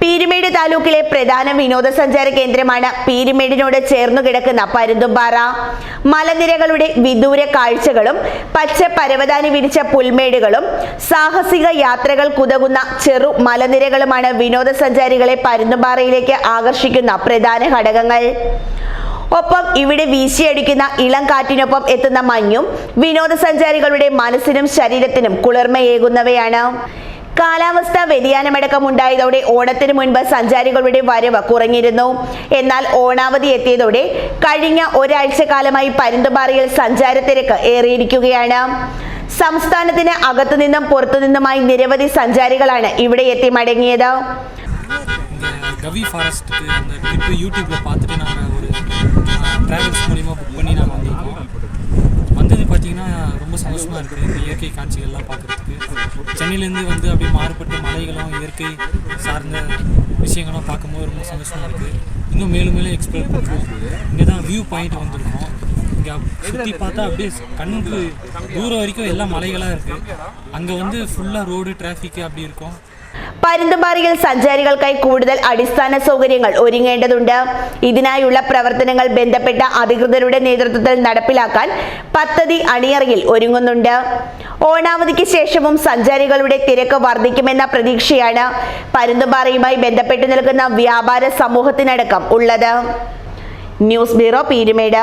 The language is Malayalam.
പീരുമേട് താലൂക്കിലെ പ്രധാന വിനോദസഞ്ചാര കേന്ദ്രമാണ് പീരുമേടിനോട് ചേർന്നു കിടക്കുന്ന പരുന്തുംപാറ. മലനിരകളുടെ വിദൂര കാഴ്ചകളും പച്ച പരവതാനി വിരിച്ച പുൽമേടുകളും സാഹസിക യാത്രകൾ കുതകുന്ന ചെറു മലനിരകളുമാണ് വിനോദസഞ്ചാരികളെ പരുന്തുംപാറയിലേക്ക് ആകർഷിക്കുന്ന പ്രധാന ഘടകങ്ങൾ. ഒപ്പം ഇവിടെ വീശിയടിക്കുന്ന ഇളം കാറ്റിനൊപ്പം എത്തുന്ന മഞ്ഞും വിനോദസഞ്ചാരികളുടെ മനസ്സിനും ശരീരത്തിനും കുളിർമയേകുന്നവയാണ്. കാലാവസ്ഥാ വ്യതിയാനമടക്കം ഉണ്ടായതോടെ ഓണത്തിന് മുൻപ് സഞ്ചാരികളുടെ വരവ് കുറഞ്ഞിരുന്നു എന്നാൽ ഓണാവധി എത്തിയതോടെ കഴിഞ്ഞ ഒരാഴ്ച കാലമായി പരുന്തുപാറയിൽ സഞ്ചാരത്തിരക്ക് ഏറിയിരിക്കുകയാണ് സംസ്ഥാനത്തിന് അകത്തുനിന്നും പുറത്തുനിന്നുമായി നിരവധി സഞ്ചാരികളാണ് ഇവിടെ എത്തി മടങ്ങിയത് இங்கே கவி ஃபாரஸ்ட்டுக்கு அந்த ட்ரிப்பு யூடியூப்பில் பார்த்துட்டு நாங்கள் ஒரு ட்ராவல்ஸ் மூலிமா புக் பண்ணி நாங்கள் வந்திருக்கோம் வந்தது பார்த்தீங்கன்னா ரொம்ப சந்தோஷமாக இருக்குது இந்த இயற்கை காட்சிகள்லாம் பார்க்குறதுக்கு. சென்னையிலேருந்து வந்து அப்படியே மாறுபட்ட மலைகளும் இயற்கை சார்ந்த விஷயங்களும் பார்க்கும்போது ரொம்ப சந்தோஷமாக இருக்குது இன்னும் மேலும் மேலும் எக்ஸ்ப்ளோர் பண்ணுறோம் இங்கே தான் வியூ பாயிண்ட் வந்திருக்கோம். இங்கே சுற்றி பார்த்தா அப்படியே கண்ணுக்கு தூரம் வரைக்கும் எல்லாம் மலைகளாக இருக்குது அங்கே வந்து ஃபுல்லாக ரோடு டிராஃபிக்கு அப்படி இருக்கும். പരുന്തുംപാറയിൽ സഞ്ചാരികൾക്കായി കൂടുതൽ അടിസ്ഥാന സൗകര്യങ്ങൾ ഒരുങ്ങേണ്ടതുണ്ട്. ഇതിനായുള്ള പ്രവർത്തനങ്ങൾ ബന്ധപ്പെട്ട അധികൃതരുടെ നേതൃത്വത്തിൽ നടപ്പിലാക്കാൻ പദ്ധതി അണിയറയിൽ ഒരുങ്ങുന്നുണ്ട്. ഓണാവധിക്ക് ശേഷവും സഞ്ചാരികളുടെ തിരക്ക് വർദ്ധിക്കുമെന്ന പ്രതീക്ഷയാണ് പരുന്തുംപാറയുമായി ബന്ധപ്പെട്ട് നിൽക്കുന്ന വ്യാപാര സമൂഹത്തിനടക്കം ഉള്ളത്. News bureau Peermade.